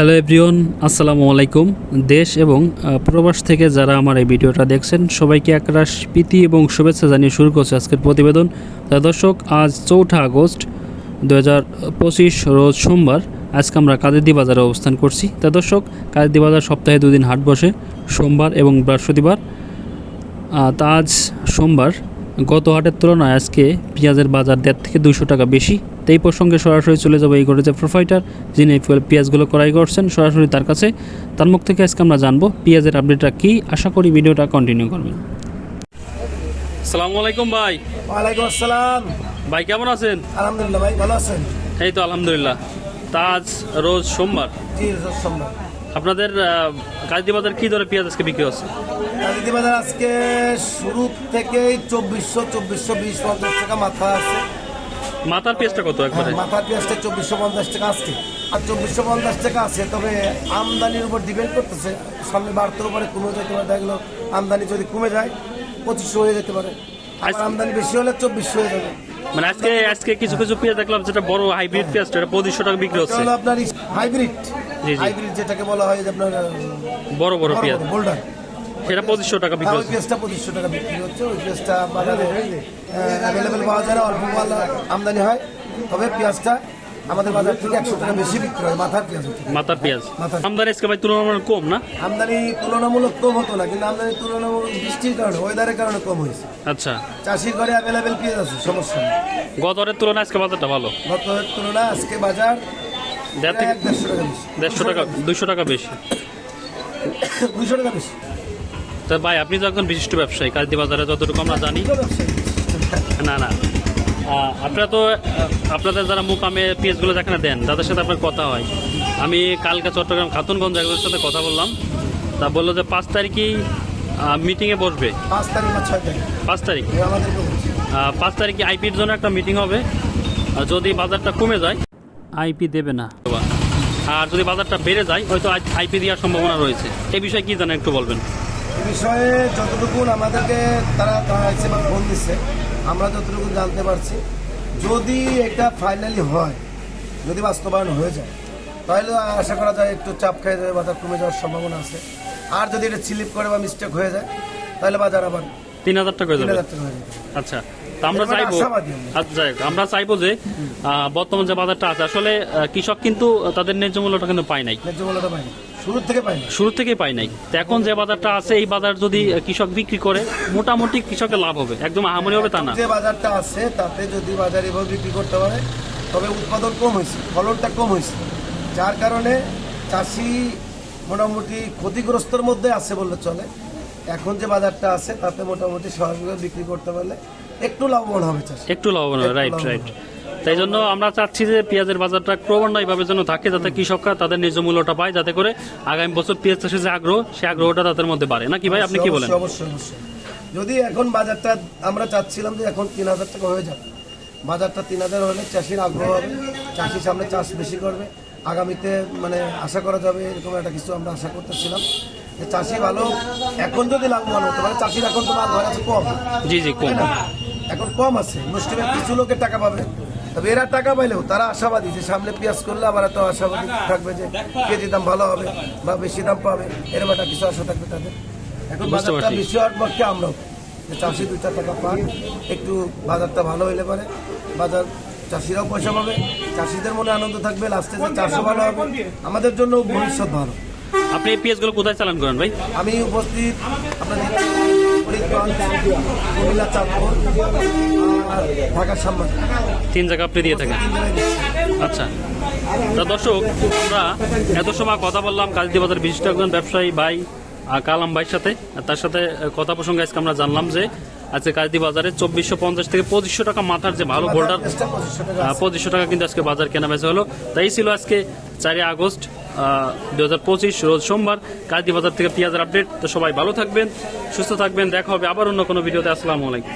Hello everyone আসসালামু আলাইকুম। দেশ এবং প্রবাস থেকে যারা আমার এই ভিডিওটা দেখছেন, সবাইকে একরাশ প্রীতি এবং শুভেচ্ছা জানিয়ে শুরু করছে আজকের প্রতিবেদন। দর্শক, আজ চৌঠা আগস্ট দু হাজার পঁচিশ রোজ সোমবার, আজকে আমরা কাদেরদি বাজারে অবস্থান করছি। তা দর্শক, কাদেরদি বাজার সপ্তাহে দুদিন হাট বসে, সোমবার এবং বৃহস্পতিবার। তা আজ সোমবার গত হাটের তুলনায় আজকে পেঁয়াজের বাজার দেড় থেকে দুশো টাকা বেশি। তো এই প্রসঙ্গে সরাসরি চলে যাব এই করেছে প্রোফাইটার যিনি পেঁয়াজগুলো ক্রয় করছেন সরাসরি তার কাছে। তার মুখ থেকে আজকে আমরা জানব পেঁয়াজের আপডেটটা কী। আশা করি ভিডিওটা কন্টিনিউ করবেন। সালামু আলাইকুম ভাই। ওয়ালাইকুম আসসালাম। ভাই কেমন আছেন? আলহামদুলিল্লাহ ভাই ভালো আছেন? এই তো আলহামদুলিল্লাহ। তা আজ রোজ সোমবার? জি সম্ভব আপনাদের কাজদি বাজার কী দরে পেঁয়াজ আজকে বিক্রি হচ্ছে? রাজনীতি বাজার আজকে শুরু থেকেই চব্বিশশো চব্বিশশো বিশ পঞ্চাশ টাকা মাথা আছে। মাথার পেঁয়াজটা কত একবারে? হ্যাঁ, মাথার পেঁয়াজটা চব্বিশশো পঞ্চাশ টাকা আজকে। আর চব্বিশশো পঞ্চাশ টাকা আছে তবে আমদানির উপর ডিপেন্ড করতেছে। সামনে বাড়তের উপরে কমে যেতে পারে দেখল আমদানি যদি কমে যায় পঁচিশশো হয়ে যেতে পারে। আর আমদানি বেশি হলে চব্বিশশো হয়ে যাবে। মানে আজকে আজকে কিছু কিছু পেঁয়াজ দেখলাম যেটা বড় হাইব্রিড পেঁয়াজটা এটা পঁচিশশো টাকা বিক্রি হচ্ছে। আপনার হাইব্রিড। হাইব্রিড যেটাকে বলা হয় যে আপনার বড় বড় পেঁয়াজ। বোল্ডার। সেটা পঁচিশশো টাকা বিক্রি হ্যাঁ, হচ্ছে। পেঁয়াজটা পঁচিশশো টাকা বিক্রি হচ্ছে ওই পেঁয়াজটা বাজারে অ্যাভেলেবেল পাওয়া যায় না অল্প মাল আমদানি হয়। তবে পেঁয়াজটা আমাদের বাজার থেকে একশো টাকা বেশি বিক্রি হয় মাথার পেঁয়াজ মাথার পেঁয়াজ। আমদানি আজকে ভাই তুলনামূলক কম না? আমদানি তুলনামূলক কম হতো না কিন্তু আমদানি তুলনামূলক বৃষ্টির কারণে ওয়েদারের কারণে কম হয়েছে। আচ্ছা। চাষির ঘরে অ্যাভেলেবেল পেঁয়াজ আছে সমস্যা নেই। গত হাটের তুলনায় আজকে বাজারটা ভালো। গত তুলনায় আজকে বাজার দেড়শো টাকা দুশো টাকা বেশি। দুশো টাকা বেশি। তা ভাই আপনি তো একজন বিশিষ্ট ব্যবসায়ী কাজদি বাজারে যতটুকু আমরা জানি। না না। আপনারা তো আপনাদের যারা মুকামে পেঁয়াজগুলো যেখানে দেন তাদের সাথে আপনার কথা হয়। আমি কালকে চট্টগ্রাম খাতুনগঞ্জ একজনের সাথে কথা বললাম। তা বলল যে পাঁচ তারিখেই মিটিংয়ে বসবে। পাঁচ তারিখ পাঁচ তারিখ। পাঁচ তারিখে আইপির জন্য একটা মিটিং হবে। আর যদি বাজারটা কমে যায় আইপি দেবে না। আর যদি বাজারটা বেড়ে যায় হয়তো আইপি দেওয়ার সম্ভাবনা রয়েছে। এই বিষয়ে কি জানেন একটু বলবেন? এই বিষয়ে যতটুকু আমাদেরকে তারা ফোন দিচ্ছে আমরা যতটুকু জানতে পারছি যদি এটা ফাইনালি হয় যদি বাস্তবায়ন হয়ে যায় তাহলে আশা করা যায় একটু চাপ খেয়ে যাবে বাজার কমে যাওয়ার সম্ভাবনা আছে। আর যদি এটা স্লিপ করে বা মিস্টেক হয়ে যায় তাহলে বাজার আবার তিন হাজার টাকা হয়ে যাবে। আচ্ছা আমরা চাইব আচ্ছা আমরা চাইব যে বর্তমান যে বাজারটা আছে আসলে কৃষক কিন্তু তাদের ন্যায্য মূল্যটা কিন্তু পায় নাই। শুরুর থেকে পাইনি শুরু থেকেই পায় নাই। তো এখন যে বাজারটা আছে এই বাজার যদি কৃষক বিক্রি করে মোটামুটি কৃষকের লাভ হবে। একদম আহামরি হবে তা না। যে বাজারটা আছে তাতে যদি বাজার এভাবে বিক্রি করতে পারে তবে উৎপাদন কম হয়েছে ফলনটা কম হয়েছে। যার কারণে চাষি মোটামুটি ক্ষতিগ্রস্তর মধ্যে আছে বললে চলে। এখন যে বাজারটা আছে তাতে মোটামুটি স্বাভাবিকভাবে বিক্রি করতে পারলে একটু লাভবান হবে চাষি। একটু লাভবান হবে রাইট রাইট তাই জন্য আমরা চাচ্ছি যে পেঁয়াজের বাজারটা ক্রমান্বয়ভাবে যেন থাকে যাতে কৃষকরা তাদের নিজ মূল্যটা পায় যাতে করে আগামী বছর পেঁয়াজ চাষের যে আগ্রহ সেই আগ্রহটা তাদের মধ্যে বাড়ে। নাকি ভাই আপনি কি বলেন? অবশ্যই অবশ্যই। যদি এখন বাজারটা আমরা চাচ্ছিলাম যে এখন তিন হাজার টাকা হয়ে যাবে বাজারটা তিন হাজার হলে চাষির আগ্রহ হবে চাষির সামনে চাষ বেশি করবে। আগামীতে মানে আশা করা যাবে এরকম একটা কিছু আমরা আশা করতেছিলাম। যে চাষি ভালো এখন যদি লাভবান হতে পারে চাষির এখন তো মাল ঘরে আছে কম। জি জি কম। এখন কম আছে। মুষ্টিমে কিছু লোকের টাকা পাবে। তবে এরা টাকা পাইলেও তারা আশাবাদী যে সামনে পেঁয়াজ করলে আবার এত আশাবাদী থাকবে যে কেজি দাম ভালো হবে বা বেশি দাম পাবে। এরকম একটা কিছু আশা থাকবে তাদের। এখন বাজারটা বেশি হওয়ার পক্ষে আমরাও যে চাষি দুই চার টাকা পান একটু বাজারটা ভালো হইলে পারে। বাজার চাষিরাও পয়সা পাবে। চাষিদের মনে আনন্দ থাকবে লাস্টে যে চাষও ভালো হবে। আমাদের জন্য ভবিষ্যৎ ভালো। আপনি এই পেঁয়াজগুলো কোথায় চালান করেন ভাই? আমি উপস্থিত আপনাদের ঢাকার সামনে। তিন জায়গা আপনি দিয়ে থাকেন। আচ্ছা। তা দর্শক আমরা এত সময় কথা বললাম কাজী বাজার বিশিষ্ট একজন ব্যবসায়ী ভাই কালাম ভাইয়ের সাথে আর তার সাথে কথা প্রসঙ্গে আজকে আমরা জানলাম যে আজকে কাজী বাজারে চব্বিশশো পঞ্চাশ থেকে পঁচিশশো টাকা মাথার যে ভালো বোল্ডার পঁচিশশো টাকা পঁচিশশো টাকা কিন্তু আজকে বাজার কেনা বেচা হলো। তাই ছিল আজকে চারই আগস্ট। দু হাজার পঁচিশ রোজ সোমবার কাজী বাজার থেকে পেঁয়াজের আপডেট। তো সবাই ভালো থাকবেন, সুস্থ থাকবেন, দেখা হবে আবার অন্য কোনো ভিডিওতে। আসসালামু আলাইকুম।